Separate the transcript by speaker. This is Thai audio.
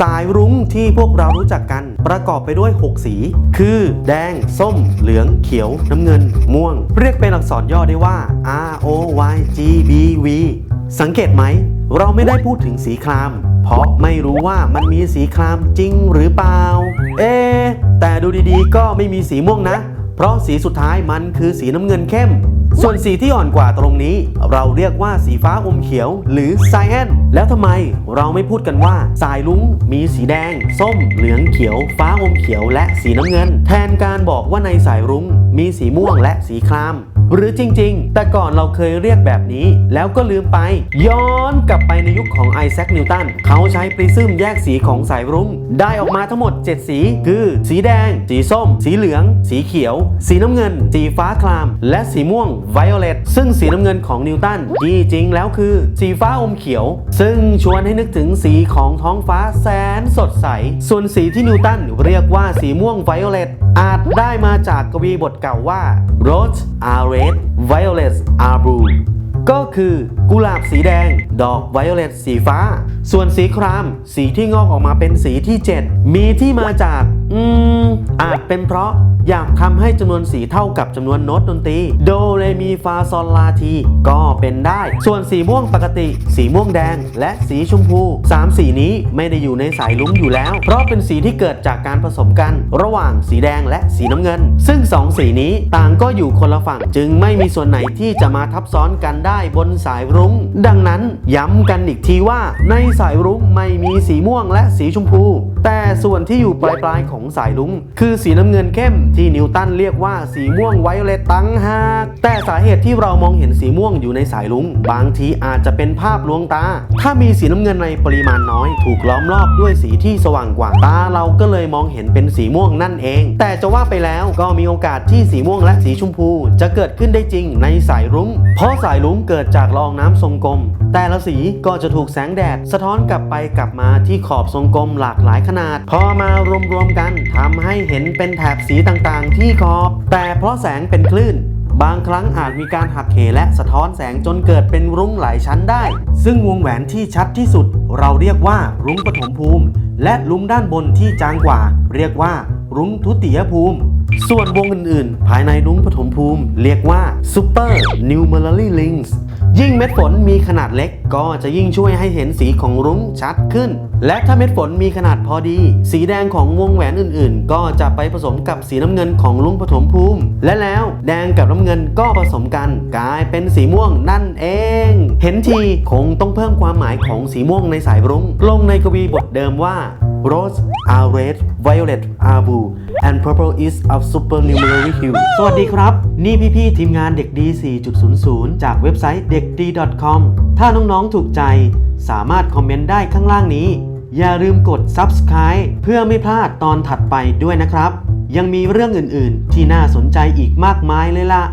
Speaker 1: สายรุ้งที่พวกเรารู้จักกัน ประกอบไปด้วย 6 สี คือ แดง ส้ม เหลือง เขียว น้ำเงิน ม่วง เรียกเป็นอักษรย่อได้ว่า R O Y G B V สังเกตไหม เราไม่ได้พูดถึงสีคราม เพราะไม่รู้ว่ามันมีสีครามจริงหรือเปล่า เอะแต่ดูดีๆ ก็ไม่มีสีม่วงนะ เพราะสีสุดท้ายมันคือสีน้ำเงินเข้ม ส่วนสีที่อ่อนกว่าตรงนี้ เราเรียกว่าสีฟ้าอมเขียว หรือไซแอนแล้วทำไมเราไม่พูดกันว่า สายลุ้งมีสีแดง ส้ม เหลืองเขียว ฟ้าอมเขียว และสีน้ำเงิน แทนการบอกว่าในสายรุ้งมีสีม่วงและสีคราม หรือจริง ๆ แต่ก่อนเราเคยเรียกแบบนี้ แล้วก็ลืมไป ย้อนกลับไปในยุคของไอแซคนิวตันเขาใช้ปริซึมแยกสีของสายรุ้งได้ออกมาทั้งหมด 7 สี คือ สีแดง สีส้ม สีเหลือง สีเขียว สีน้ำเงิน สีฟ้าคลาม และสีม่วงไวโอเลตซึ่งสีน้ำเงินของนิวตันที่จริงแล้วคือ สีฟ้าอมเขียว ซึ่งชวนให้นึกถึงสีของท้องฟ้าแสนสดใส ส่วนสีที่นิวตันเรียกว่าสีม่วงไวโอเลตอาจได้มาจากกวีบทเก่าว่า Rose are red Violet are blue ก็คือกุหลาบสีแดงดอกไวโอเลตสีฟ้า ส่วนสีคราม สีที่งอกออกมาเป็นสีที่ 7 มีที่มาจาก อืม อาจเป็นเพราะอยากทำให้จำนวนสีเท่ากับจำนวนโน้ตดนตรี โดเรมีฟาซอลลาที ก็เป็นได้ ส่วนสีม่วงปกติ สีม่วงแดง และสีชมพู 3 สีนี้ไม่ได้อยู่ในสายลุ้งอยู่แล้ว เพราะเป็นสีที่เกิดจากการผสมกัน ระหว่างสีแดงและสีน้ำเงิน ซึ่ง 2 สีนี้ต่างก็อยู่คนละฝั่ง จึงไม่มีส่วนไหนที่จะมาทับซ้อนกันได้บนสายรุ้ง ดังนั้นย้ำกันอีกทีว่าในสายรุ้งไม่มีสีม่วงและสีชมพู แต่ส่วนที่อยู่ปลายปลายๆของสายรุ้งคือสีน้ำเงินเข้มที่นิวตันเรียกว่าสีม่วงไวโอเลตตั้งหากแต่สาเหตุที่เรามองเห็นสีม่วงอยู่ในสายรุ้งบางทีอาจจะเป็นภาพลวงตา ถ้ามีสีน้ำเงินในปริมาณน้อย ถูกล้อมรอบด้วยสีที่สว่างกว่าตาเราก็เลยมองเห็นเป็นสีม่วงนั่นเอง แต่จะว่าไปแล้วก็มีโอกาสที่สีม่วงและสีชมพู จะเกิดขึ้นได้จริงในสายรุ้ง เพราะสายรุ้งเกิดจากละอองน้ำทรงกลม แต่ละสีก็จะถูกแสงแดด สะท้อนกลับไปกลับมาที่ขอบทรงกลมหลากหลายขนาดพอมารวมๆกันทำให้เห็นเป็นแถบสีต่างๆ ที่ขอบ แต่เพราะแสงเป็นคลื่นบางครั้งอาจมีการหักเหและสะท้อนแสงจนเกิดเป็นรุ้งหลายชั้นได้ ซึ่งวงแหวนที่ชัดที่สุด เราเรียกว่ารุ้งปฐมภูมิ และรุ้งด้านบนที่จางกว่า เรียกว่ารุ้งทุติยภูมิ ส่วนวงอื่นๆ ภายในรุ้งปฐมภูมิ เรียกว่า Super Numerary Rings ยิ่งเม็ดฝนมีขนาดเล็กก็จะยิ่งช่วยให้เห็นสีของรุ้งชัดขึ้น และถ้าเม็ดฝนมีขนาดพอดี สีแดงของวงแหวนอื่นๆ ก็จะไปผสมกับสีน้ำเงินของรุ้งปฐมภูมิ และแล้วแดงกับน้ำเงินก็ผสมกัน กลายเป็นสีม่วงนั่นเอง เห็นทีคงต้องเพิ่มความหมายของสีม่วงในสายรุ้งลงในกวีบทเดิมว่า Rose are red, violet are blue, and purple is of supernumerary hue สวัสดีครับ นี่พี่ๆทีมงานเด็กดี 4.00 จากเว็บไซต์เด็กดี .com ถ้าน้องๆถูกใจ สามารถคอมเมนต์ได้ข้างล่างนี้ อย่าลืมกด subscribe เพื่อไม่พลาดตอนถัดไปด้วยนะครับ ยังมีเรื่องอื่นๆ ที่น่าสนใจอีกมากมายเลยล่ะ